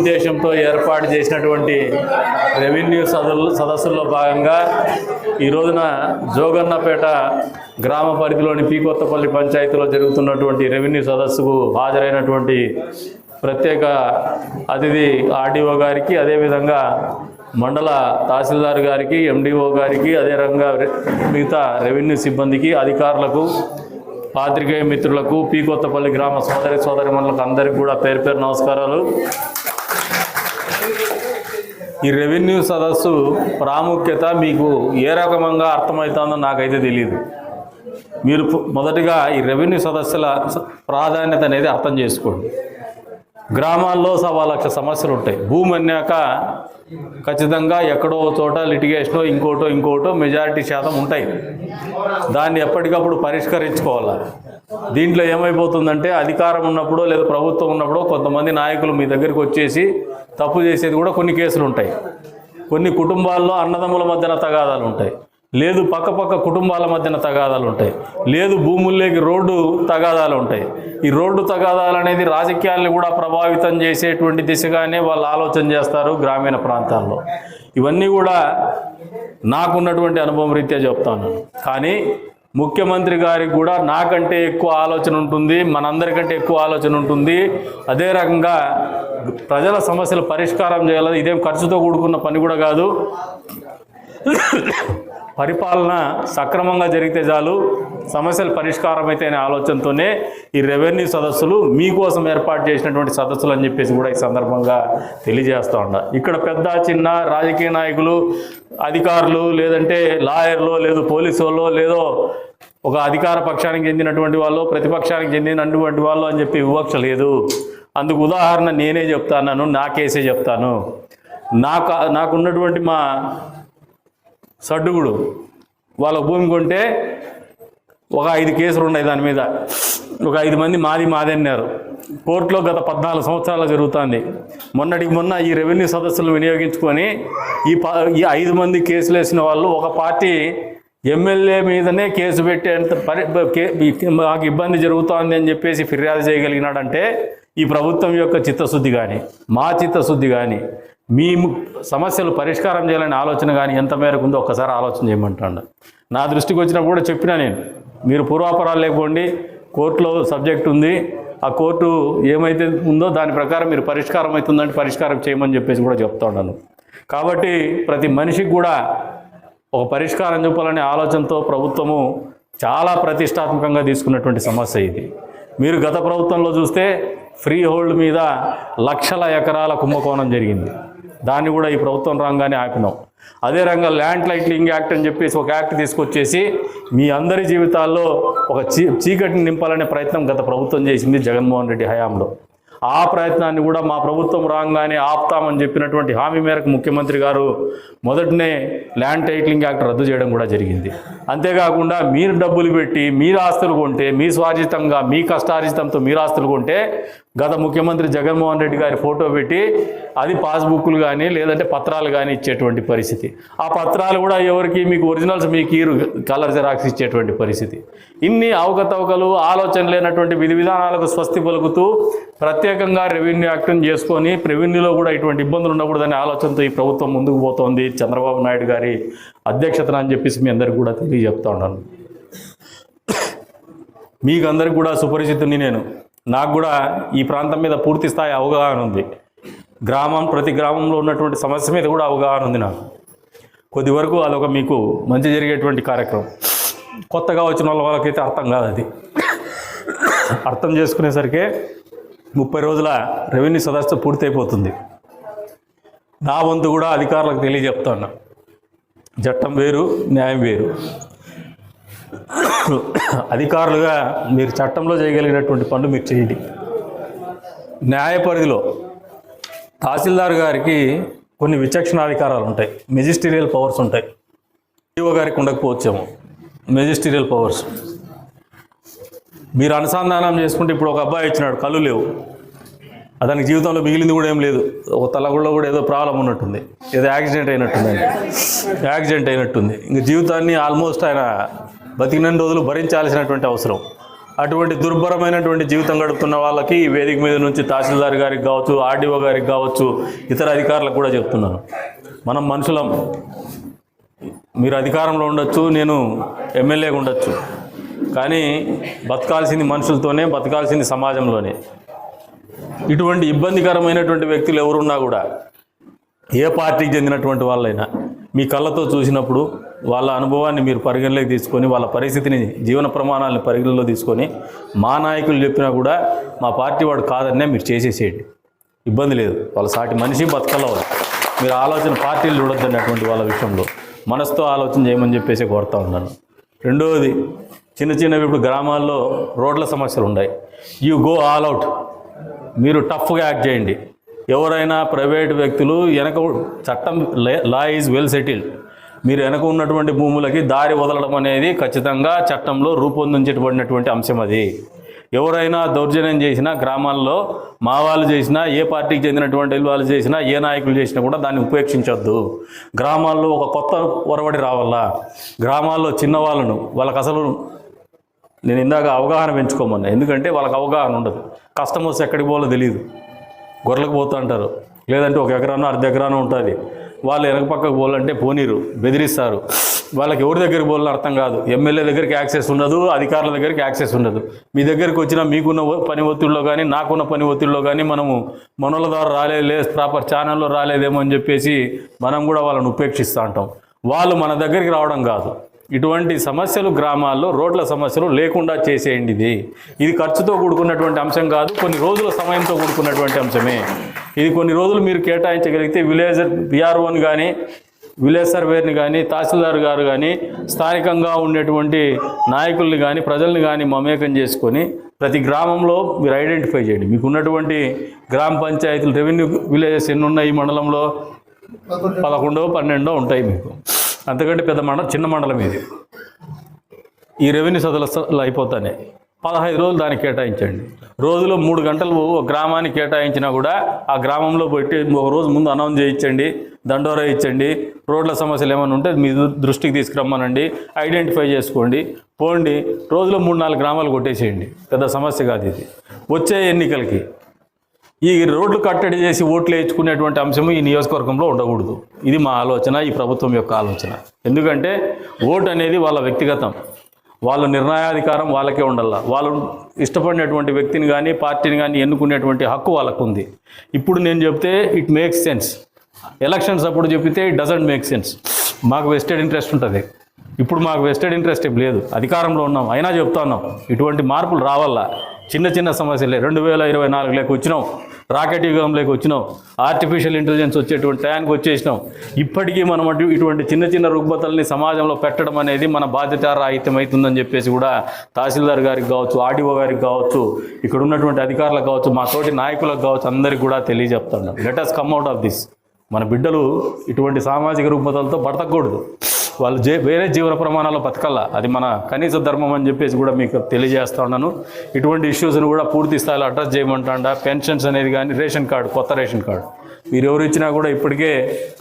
ఉద్దేశంతో ఏర్పాటు చేసినటువంటి రెవెన్యూ సదస్సు సదస్సుల్లో భాగంగా ఈ రోజున జోగన్నపేట గ్రామ పరిధిలోని పీకొత్తపల్లి పంచాయతీలో జరుగుతున్నటువంటి రెవెన్యూ సదస్సుకు హాజరైనటువంటి ప్రత్యేక అతిథి ఆర్డీఓ గారికి అదేవిధంగా మండల తహసీల్దార్ గారికి ఎండిఓ గారికి అదే రకంగా మిగతా రెవెన్యూ సిబ్బందికి అధికారులకు పాత్రికేయ మిత్రులకు పీకొత్తపల్లి గ్రామ సోదరి సోదరిమణులకు అందరికీ కూడా పేరు పేరు నమస్కారాలు. ఈ రెవెన్యూ సదస్సు ప్రాముఖ్యత మీకు ఏ రకమంగా అర్థమవుతుందో నాకైతే తెలియదు మీరు మొదటిగా ఈ రెవెన్యూ సదస్సుల ప్రాధాన్యత అనేది అర్థం చేసుకోండి. గ్రామాల్లో సవా లక్ష సమస్యలు ఉంటాయి. భూమి అన్నాక ఖచ్చితంగా ఎక్కడో చోట లిటిగేషనో ఇంకోటో ఇంకోటో మెజారిటీ శాతం ఉంటాయి. దాన్ని ఎప్పటికప్పుడు పరిష్కరించుకోవాలి? దీంట్లో ఏమైపోతుందంటే అధికారం ఉన్నప్పుడు లేదా ప్రభుత్వం ఉన్నప్పుడు కొంతమంది నాయకులు మీ దగ్గరికి వచ్చేసి తప్పు చేసేది కూడా కొన్ని కేసులు ఉంటాయి. కొన్ని కుటుంబాల్లో అన్నదమ్ముల మధ్యన తగాదాలు ఉంటాయి. లేదు పక్క పక్క కుటుంబాల మధ్యన తగాదాలు ఉంటాయి. లేదు భూముల్లోకి రోడ్డు తగాదాలు ఉంటాయి. ఈ రోడ్డు తగాదాలు అనేది రాజకీయాలను కూడా ప్రభావితం చేసేటువంటి దిశగానే వాళ్ళు ఆలోచన చేస్తారు గ్రామీణ ప్రాంతాల్లో. ఇవన్నీ కూడా నాకున్నటువంటి అనుభవం రీత్యా చెప్తాను. కానీ ముఖ్యమంత్రి గారికి కూడా నాకంటే ఎక్కువ ఆలోచన ఉంటుంది మనందరికంటే ఎక్కువ ఆలోచన ఉంటుంది. అదే రకంగా ప్రజల సమస్యలు పరిష్కారం చేయాలి ఇదేం ఖర్చుతో కూడుకున్న పని కూడా కాదు. పరిపాలన సక్రమంగా జరిగితే చాలు సమస్యలు పరిష్కారం అయితే అనే ఆలోచనతోనే ఈ రెవెన్యూ సదస్సులు మీకోసం ఏర్పాటు చేసినటువంటి సదస్సులు అని చెప్పేసి కూడా ఈ సందర్భంగా తెలియజేస్తూ ఉండ ఇక్కడ పెద్ద చిన్న రాజకీయ నాయకులు అధికారులు లేదంటే లాయర్లు లేదు పోలీసు వాళ్ళు లేదో ఒక అధికార పక్షానికి చెందినటువంటి వాళ్ళు ప్రతిపక్షానికి చెందినటువంటి వాళ్ళు అని చెప్పి వివక్ష లేదు. అందుకు ఉదాహరణ నేనే చెప్తాను నా కేసే చెప్తాను. నాకు నాకున్నటువంటి మా సడ్డుగుడు. వాళ్ళ భూమి కొంటే ఒక ఐదు కేసులు ఉన్నాయి దాని మీద. ఒక ఐదు మంది మాది మాది అన్నారు. కోర్టులో గత పద్నాలుగు సంవత్సరాలు జరుగుతుంది. మొన్నటికి మొన్న ఈ రెవెన్యూ సదస్సులు వినియోగించుకొని ఈ ప ఈ ఐదు మంది కేసులు వేసిన వాళ్ళు ఒక పార్టీ ఎమ్మెల్యే మీదనే కేసు పెట్టేంత పరి మాకు ఇబ్బంది జరుగుతోంది అని చెప్పేసి ఫిర్యాదు చేయగలిగినాడంటే ఈ ప్రభుత్వం యొక్క చిత్తశుద్ధి కానీ మా చిత్తశుద్ధి కానీ మీ ము- సమస్యలు పరిష్కారం చేయాలనే ఆలోచన కానీ ఎంత మేరకు ఉందో ఒక్కసారి ఆలోచన చేయమంటాడు. నా దృష్టికి వచ్చినప్పుడు కూడా చెప్పినా నేను మీరు పూర్వాపరాలు లేకపోండి కోర్టులో సబ్జెక్ట్ ఉంది ఆ కోర్టు ఏమైతే ఉందో దాని ప్రకారం మీరు పరిష్కారం అవుతుందంటే పరిష్కారం చేయమని చెప్పేసి కూడా చెప్తా ఉన్నాను. కాబట్టి ప్రతి మనిషికి కూడా ఒక పరిష్కారం చూపాలనే ఆలోచనతో ప్రభుత్వము చాలా ప్రతిష్టాత్మకంగా తీసుకున్నటువంటి సమస్య ఇది. మీరు గత ప్రభుత్వంలో చూస్తే ఫ్రీ హోల్డ్ మీద లక్షల ఎకరాల కుంభకోణం జరిగింది. దాన్ని కూడా ఈ ప్రభుత్వం రాగానే ఆపినాం. అదే రంగా ల్యాండ్ లైట్లింగ్ యాక్ట్ అని చెప్పేసి ఒక యాక్ట్ తీసుకొచ్చేసి మీ అందరి జీవితాల్లో ఒక చీ చీకటిని నింపాలనే ప్రయత్నం గత ప్రభుత్వం చేసింది జగన్మోహన్ రెడ్డి హయాంలో. ఆ ప్రయత్నాన్ని కూడా మా ప్రభుత్వం రాగానే ఆపుతామని చెప్పినటువంటి హామీ మేరకు ముఖ్యమంత్రి గారు మొదటనే ల్యాండ్ టైటిలింగ్ యాక్ట్ రద్దు చేయడం కూడా జరిగింది. అంతేకాకుండా మీరు డబ్బులు పెట్టి మీరు ఆస్తులు కొంటే మీ స్వార్జితంగా మీ కష్టార్జితంతో మీరు ఆస్తులు కొంటే గత ముఖ్యమంత్రి జగన్మోహన్ రెడ్డి గారి ఫోటో పెట్టి అది పాస్బుక్లు కానీ లేదంటే పత్రాలు కానీ ఇచ్చేటువంటి పరిస్థితి. ఆ పత్రాలు కూడా ఎవరికి మీకు ఒరిజినల్స్ మీకు ఈరు కలర్ జెరాక్స్ ఇచ్చేటువంటి పరిస్థితి. ఇన్ని అవకతవకలు ఆలోచన లేనటువంటి విధి విధానాలకు స్వస్తి పలుకుతూ ప్రత్యేకంగా రెవెన్యూ యాక్ట్ని చేసుకొని రెవెన్యూలో కూడా ఇటువంటి ఇబ్బందులు ఉండకూడదనే ఆలోచనతో ఈ ప్రభుత్వం ముందుకు పోతోంది. చంద్రబాబు నాయుడు గారి అధ్యక్షతన అని చెప్పేసి మీ అందరికీ కూడా చెప్తా ఉన్నాను. మీకు అందరికి కూడా సుపరిచితుని నేను. నాకు కూడా ఈ ప్రాంతం మీద పూర్తి స్థాయి అవగాహన ఉంది. గ్రామం ప్రతి గ్రామంలో ఉన్నటువంటి సమస్య మీద కూడా అవగాహన ఉంది నాకు. కొద్ది వరకు అదొక మీకు మంచి జరిగేటువంటి కార్యక్రమం. కొత్తగా వచ్చిన వాళ్ళ వాళ్ళకైతే అర్థం కాదు అది. అర్థం చేసుకునేసరికి ముప్పై రోజుల రెవెన్యూ సదస్సు పూర్తయిపోతుంది. నా వంతు కూడా అధికారులకు తెలియజెప్తాను చట్టం వేరు న్యాయం వేరు. అధికారులుగా మీరు చట్టంలో చేయగలిగినటువంటి పనులు మీరు చేయండి. న్యాయ పరిధిలో తహసీల్దార్ గారికి కొన్ని విచక్షణాధికారాలు ఉంటాయి. మెజిస్టీరియల్ పవర్స్ ఉంటాయి. ఈఓ గారికి ఉండకపోవచ్చేమో. మెజిస్టీరియల్ పవర్స్ మీరు అనుసంధానం చేసుకుంటే ఇప్పుడు ఒక అబ్బాయి ఇచ్చినాడు కళ్ళు లేవు. అతనికి జీవితంలో మిగిలింది కూడా ఏం లేదు. ఒక తలగుళ్ళో కూడా ఏదో ప్రాబ్లం ఉన్నట్టుంది. ఏదో యాక్సిడెంట్ అయినట్టుంది. యాక్సిడెంట్ అయినట్టుంది. ఇంక జీవితాన్ని ఆల్మోస్ట్ ఆయన బతికినన్ని రోజులు భరించాల్సినటువంటి అవసరం. అటువంటి దుర్భరమైనటువంటి జీవితం గడుపుతున్న వాళ్ళకి వేదిక మీద నుంచి తహసీల్దార్ గారికి కావచ్చు ఆర్డీఓ గారికి కావచ్చు ఇతర అధికారులకు కూడా చెప్తున్నాను. మనం మనుషులం. మీరు అధికారంలో ఉండొచ్చు నేను ఎమ్మెల్యేగా ఉండొచ్చు. కానీ బతకాల్సింది మనుషులతోనే బతకాల్సింది సమాజంలోనే. ఇటువంటి ఇబ్బందికరమైనటువంటి వ్యక్తులు ఎవరున్నా కూడా ఏ పార్టీకి చెందినటువంటి వాళ్ళైనా మీ కళ్ళతో చూసినప్పుడు వాళ్ళ అనుభవాన్ని మీరు పరిగణలోకి తీసుకొని వాళ్ళ పరిస్థితిని జీవన ప్రమాణాలను పరిగణలో తీసుకొని మా నాయకులు చెప్పినా కూడా మా పార్టీ వాడు కాదనే మీరు చేసేసేయండి. ఇబ్బంది లేదు. వాళ్ళ సాటి మనిషి బతకల మీరు ఆలోచన పార్టీలు చూడొద్దన్నటువంటి వాళ్ళ విషయంలో మనసుతో ఆలోచన చేయమని చెప్పేసి కోరుతా ఉన్నాను. రెండవది చిన్న చిన్నవి ఇప్పుడు గ్రామాల్లో రోడ్ల సమస్యలు ఉన్నాయి. You go all out. మీరు టఫ్గా యాక్ట్ చేయండి. ఎవరైనా ప్రైవేట్ వ్యక్తులు వెనక చట్టం లా ఈజ్ వెల్ సెటిల్డ్. మీరు వెనక ఉన్నటువంటి భూములకి దారి వదలడం అనేది ఖచ్చితంగా చట్టంలో రూపొందించబడినటువంటి అంశం అది. ఎవరైనా దౌర్జన్యం చేసినా గ్రామాల్లో మా వాళ్ళు చేసినా ఏ పార్టీకి చెందినటువంటి వాళ్ళు చేసినా ఏ నాయకులు చేసినా కూడా దాన్ని ఉపేక్షించొద్దు. గ్రామాల్లో ఒక కొత్త ఒరవడి రావాలా? గ్రామాల్లో చిన్నవాళ్ళను వాళ్ళకి అసలు నేను ఇందాక అవగాహన పెంచుకోమన్నా. ఎందుకంటే వాళ్ళకి అవగాహన ఉండదు. కస్టమర్స్ ఎక్కడికి పోవాలో తెలియదు గొర్రెలకు పోతూ అంటారు. లేదంటే ఒక ఎకరానో అర్ధ ఎకరానో ఉంటుంది. వాళ్ళు వెనక పక్కకు పోవాలంటే పోనీరు బెదిరిస్తారు. వాళ్ళకి ఎవరి దగ్గరికి పోవాలో అర్థం కాదు. ఎమ్మెల్యే దగ్గరికి యాక్సెస్ ఉండదు అధికారుల దగ్గరికి యాక్సెస్ ఉండదు. మీ దగ్గరికి వచ్చిన మీకున్న పని ఒత్తిడిలో కానీ నాకున్న పని ఒత్తిడిలో కానీ మనము మనల ద్వారా రాలేదు లేదు ప్రాపర్ ఛానల్లో రాలేదేమో అని చెప్పేసి మనం కూడా వాళ్ళని ఉపేక్షిస్తూ ఉంటాం. వాళ్ళు మన దగ్గరికి రావడం కాదు. ఇటువంటి సమస్యలు గ్రామాల్లో రోడ్ల సమస్యలు లేకుండా చేసేయండి ఇది ఇది ఖర్చుతో కూడుకున్నటువంటి అంశం కాదు కొన్ని రోజుల సమయంతో కూడుకున్నటువంటి అంశమే. ఇది కొన్ని రోజులు మీరు కేటాయించగలిగితే విలేజ్ విఆర్ఓని కానీ విలేజ్ సర్వేని కానీ తహసీల్దార్ గారు కానీ స్థానికంగా ఉండేటువంటి నాయకుల్ని కానీ ప్రజల్ని కానీ మమేకం చేసుకొని ప్రతి గ్రామంలో మీరు ఐడెంటిఫై చేయండి. మీకు ఉన్నటువంటి గ్రామ పంచాయతీలు రెవెన్యూ విలేజెస్ ఎన్ని ఉన్నాయి ఈ మండలంలో? పదకొండో పన్నెండో ఉంటాయి మీకు. అంతకంటే పెద్ద మండలం చిన్న మండలం ఇది. ఈ రెవెన్యూ సదస్సులు అయిపోతానే. పదహైదు రోజులు దానికి కేటాయించండి. రోజులో మూడు గంటలు ఒక గ్రామానికి కేటాయించినా కూడా ఆ గ్రామంలో పెట్టి ఒక రోజు ముందు అనౌన్స్ చేయించండి దండోరా ఇచ్చండి రోడ్ల సమస్యలు ఏమైనా ఉంటే మీ దృష్టికి తీసుకురమ్మనండి ఐడెంటిఫై చేసుకోండి పోండి రోజులో మూడు నాలుగు గ్రామాలు కొట్టేసేయండి. పెద్ద సమస్య కాదు ఇది. వచ్చే ఎన్నికలకి ఈ రోడ్లు కట్టడి చేసి ఓట్లు వేయించుకునేటువంటి అంశం ఈ నియోజకవర్గంలో ఉండకూడదు. ఇది మా ఆలోచన ఈ ప్రభుత్వం యొక్క ఆలోచన. ఎందుకంటే ఓటు అనేది వాళ్ళ వ్యక్తిగతం. వాళ్ళ నిర్ణయాధికారం వాళ్ళకే ఉండాల. వాళ్ళు ఇష్టపడినటువంటి వ్యక్తిని కానీ పార్టీని కానీ ఎన్నుకునేటువంటి హక్కు వాళ్ళకు ఉంది ఇప్పుడు నేను చెప్తే ఇట్ మేక్స్ సెన్స్ ఎలక్షన్స్ అప్పుడు చెప్తే ఇట్ డజంట్ మేక్ సెన్స్ మాకు వెస్టెడ్ ఇంట్రెస్ట్ ఉంటుంది. ఇప్పుడు మాకు వెస్టెడ్ ఇంట్రెస్ట్ ఏం లేదు. అధికారంలో ఉన్నాం. అయినా చెప్తా ఉన్నాం. ఇటువంటి మార్పులు రావాలా? చిన్న చిన్న సమస్యలే. రెండు వేల ఇరవై నాలుగులోకి వచ్చినాం. రాకెట్ యుగంలోకి వచ్చినాం. ఆర్టిఫిషియల్ ఇంటెలిజెన్స్ వచ్చేటువంటి టయానికి వచ్చేసినాం. ఇప్పటికీ మనం అటు ఇటువంటి చిన్న చిన్న రుగ్మతల్ని సమాజంలో పెట్టడం అనేది మన బాధ్యత రాహిత్యం అవుతుందని చెప్పేసి కూడా తహసీల్దార్ గారికి కావచ్చు ఆర్డీఓ గారికి కావచ్చు ఇక్కడ ఉన్నటువంటి అధికారులకు కావచ్చు మా తోటి నాయకులకు కావచ్చు అందరికి కూడా తెలియజెప్తాను. Let us come out of this మన బిడ్డలు ఇటువంటి సామాజిక రుగ్మతలతో బతకూడదు వాళ్ళు జే వేరే జీవన ప్రమాణాలు బతకల్లా. అది మన కనీస ధర్మం అని చెప్పేసి కూడా మీకు తెలియజేస్తా ఉన్నాను. ఇటువంటి ఇష్యూస్ని కూడా పూర్తి స్థాయిలో అడ్రస్ చేయమంటాడా? పెన్షన్స్ అనేది కానీ రేషన్ కార్డు కొత్త రేషన్ కార్డు. మీరు ఎవరు ఇచ్చినా కూడా ఇప్పటికే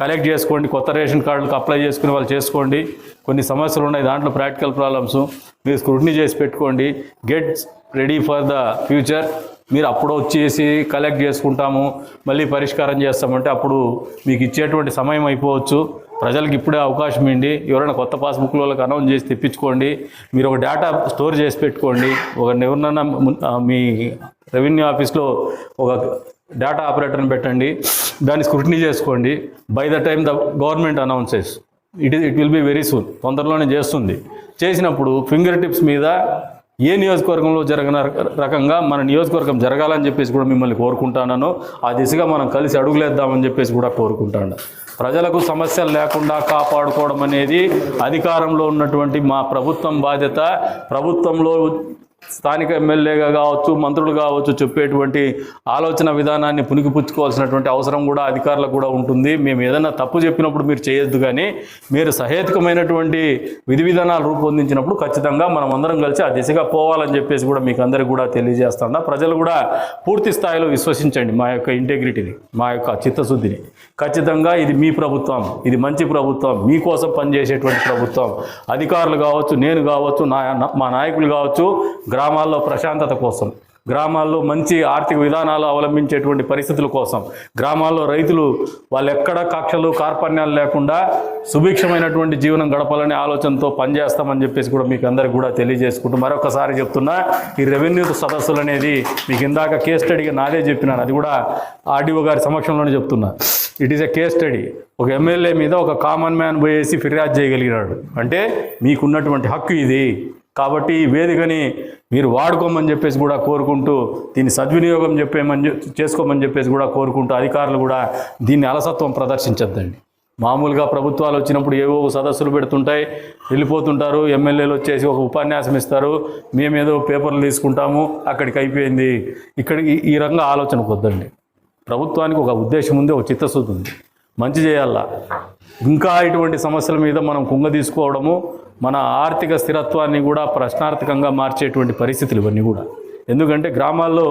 కలెక్ట్ చేసుకోండి. కొత్త రేషన్ కార్డులకు అప్లై చేసుకుని వాళ్ళు చేసుకోండి. కొన్ని సమస్యలు ఉన్నాయి. దాంట్లో ప్రాక్టికల్ ప్రాబ్లమ్స్ మీరు స్క్రూటినీ చేసి పెట్టుకోండి. Get ready for the future మీరు అప్పుడు వచ్చేసి కలెక్ట్ చేసుకుంటాము మళ్ళీ పరిష్కారం చేస్తామంటే అప్పుడు మీకు ఇచ్చేటువంటి సమయం అయిపోవచ్చు. ప్రజలకు ఇప్పుడే అవకాశం ఇండి ఎవరైనా కొత్త పాస్బుక్లో వాళ్ళకి అనౌన్స్ చేసి తెప్పించుకోండి మీరు ఒక డేటా స్టోర్ చేసి పెట్టుకోండి ఒక ఎవరినైనా మీ రెవెన్యూ ఆఫీస్లో ఒక డేటా ఆపరేటర్ని పెట్టండి దాన్ని స్క్రూటినీ చేసుకోండి. By the time the government announces it it will be very soon తొందరలోనే చేస్తుంది. చేసినప్పుడు ఫింగర్ టిప్స్ మీద ఏ నియోజకవర్గంలో జరగన రకంగా మన నియోజకవర్గం జరగాలని చెప్పేసి కూడా మిమ్మల్ని కోరుకుంటాను ఆ దిశగా మనం కలిసి అడుగులేద్దామని చెప్పేసి కూడా కోరుకుంటాను. ప్రజలకు సమస్యలు లేకుండా కాపాడుకోవడం అనేది అధికారంలో ఉన్నటువంటి మా ప్రభుత్వం బాధ్యత. ప్రభుత్వంలో స్థానిక ఎమ్మెల్యేగా కావచ్చు మంత్రులు కావచ్చు చెప్పేటువంటి ఆలోచన విధానాన్ని పుణికిపుచ్చుకోవాల్సినటువంటి అవసరం కూడా అధికారులకు కూడా ఉంటుంది. మేము ఏదైనా తప్పు చెప్పినప్పుడు మీరు చేయొద్దు కానీ మీరు సహేతుకమైనటువంటి విధి విధానాలు రూపొందించినప్పుడు ఖచ్చితంగా మనం అందరం కలిసి ఆ దిశగా పోవాలని చెప్పేసి కూడా మీకు అందరికీ కూడా తెలియజేస్తాం ప్రజలు కూడా పూర్తి స్థాయిలో విశ్వసించండి మా యొక్క ఇంటెగ్రిటీని మా యొక్క చిత్తశుద్ధిని. ఖచ్చితంగా ఇది మీ ప్రభుత్వం ఇది మంచి ప్రభుత్వం మీకోసం పనిచేసేటువంటి ప్రభుత్వం. అధికారులు కావచ్చు నేను కావచ్చు నా మా నాయకులు కావచ్చు గ్రామాల్లో ప్రశాంతత కోసం గ్రామాల్లో మంచి ఆర్థిక విధానాలు అవలంబించేటువంటి పరిస్థితుల కోసం గ్రామాల్లో రైతులు వాళ్ళు ఎక్కడ కక్షలు కార్పణ్యాలు లేకుండా సుభిక్షమైనటువంటి జీవనం గడపాలనే ఆలోచనతో పనిచేస్తామని చెప్పేసి కూడా మీకు అందరికి కూడా తెలియజేసుకుంటూ మరొకసారి చెప్తున్నా ఈ రెవెన్యూ సదస్సులు అనేది మీకు ఇందాక కేస్ స్టడీగా నాదే చెప్పినాను అది కూడా ఆర్డీఓ గారి సమక్షంలోనే చెప్తున్నా. It is a case study ఒక ఎమ్మెల్యే మీద ఒక కామన్ మ్యాన్ పోయేసి ఫిర్యాదు చేయగలిగినాడు. అంటే మీకున్నటువంటి హక్కు ఇది. కాబట్టి ఈ వేదికని మీరు వాడుకోమని చెప్పేసి కూడా కోరుకుంటూ దీన్ని సద్వినియోగం చెప్పేమని చేసుకోమని చెప్పేసి కూడా కోరుకుంటూ అధికారులు కూడా దీన్ని అలసత్వం ప్రదర్శించొద్దండి. మామూలుగా ప్రభుత్వాలు వచ్చినప్పుడు ఏవో సదస్సులు పెడుతుంటాయి వెళ్ళిపోతుంటారు ఎమ్మెల్యేలు వచ్చేసి ఒక ఉపన్యాసం ఇస్తారు మేమేదో పేపర్లు తీసుకుంటాము అక్కడికి అయిపోయింది. ఇక్కడికి ఈ- ఈ రంగా ఆలోచనకు వద్దండి ప్రభుత్వానికి ఒక ఉద్దేశం ఉంది ఒక చిత్తశుద్ధి ఉంది. మంచి చేయాలా? ఇంకా ఇటువంటి సమస్యల మీద మనం కుంగ తీసుకోవడము మన ఆర్థిక స్థిరత్వాన్ని కూడా ప్రశ్నార్థకంగా మార్చేటువంటి పరిస్థితులు ఇవన్నీ కూడా. ఎందుకంటే గ్రామాల్లో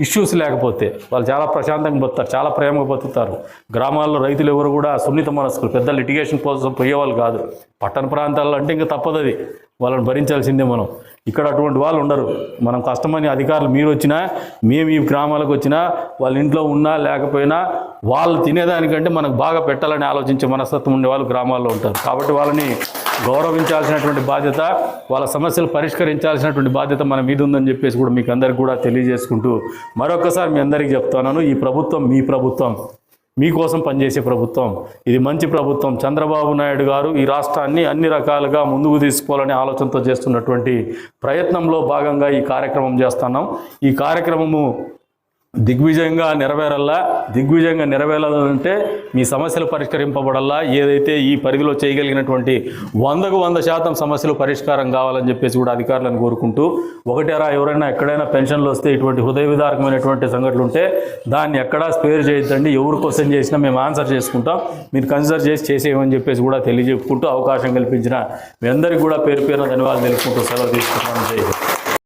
ఇష్యూస్ లేకపోతే వాళ్ళు చాలా ప్రశాంతంగా బతుకుతారు చాలా ప్రేమగా బతుకుతారు. గ్రామాల్లో రైతులు ఎవరు కూడా సున్నిత మనస్కులు పెద్ద లిటిగేషన్ కోసం పోయేవాళ్ళు కాదు. పట్టణ ప్రాంతాల్లో అంటే ఇంకా తప్పదు అది. వాళ్ళని భరించాల్సిందే మనం. ఇక్కడ అటువంటి వాళ్ళు ఉండరు. మనం కష్టమని అధికారులు మీరు వచ్చినా మేము ఈ గ్రామాలకు వచ్చినా వాళ్ళ ఇంట్లో ఉన్నా లేకపోయినా వాళ్ళు తినేదానికంటే మనకు బాగా పెట్టాలని ఆలోచించే మనస్తత్వం ఉండే వాళ్ళు గ్రామాల్లో ఉంటారు. కాబట్టి వాళ్ళని గౌరవించాల్సినటువంటి బాధ్యత వాళ్ళ సమస్యలు పరిష్కరించాల్సినటువంటి బాధ్యత మన మీద ఉందని చెప్పేసి కూడా మీకు అందరికి కూడా తెలియజేసుకుంటూ మరొకసారి మీ అందరికీ చెప్తున్నాను. ఈ ప్రభుత్వం మీ ప్రభుత్వం. మీకోసం పనిచేసే ప్రభుత్వం ఇది మంచి ప్రభుత్వం. చంద్రబాబు నాయుడు గారు ఈ రాష్ట్రాన్ని అన్ని రకాలుగా ముందుకు తీసుకోవాలనే ఆలోచనతో చేస్తున్నటువంటి ప్రయత్నంలో భాగంగా ఈ కార్యక్రమం చేస్తున్నాం. ఈ కార్యక్రమము దిగ్విజయంగా నెరవేరల్లా. దిగ్విజయంగా నెరవేరాలంటే మీ సమస్యలు పరిష్కరింపబడల్లా. ఏదైతే ఈ పరిధిలో చేయగలిగినటువంటి వందకు వంద శాతం సమస్యలు పరిష్కారం కావాలని చెప్పేసి కూడా అధికారులను కోరుకుంటూ ఒకటేరా ఎవరైనా ఎక్కడైనా పెన్షన్లు వస్తే ఇటువంటి హృదయ విదారకమైనటువంటి సంఘటనలు ఉంటే దాన్ని ఎక్కడా స్పేర్ చేయొద్దండి. ఎవరు క్వశ్చన్ చేసినా మేము ఆన్సర్ చేసుకుంటాం. మీరు కన్సిడర్ చేసి చేసేయమని చెప్పేసి కూడా తెలియజెప్పుకుంటూ అవకాశం కల్పించిన మీ అందరికీ కూడా పేరు పేరున ధన్యవాదాలు తెలుసుకుంటూ సెలవు తీసుకుంటాను జై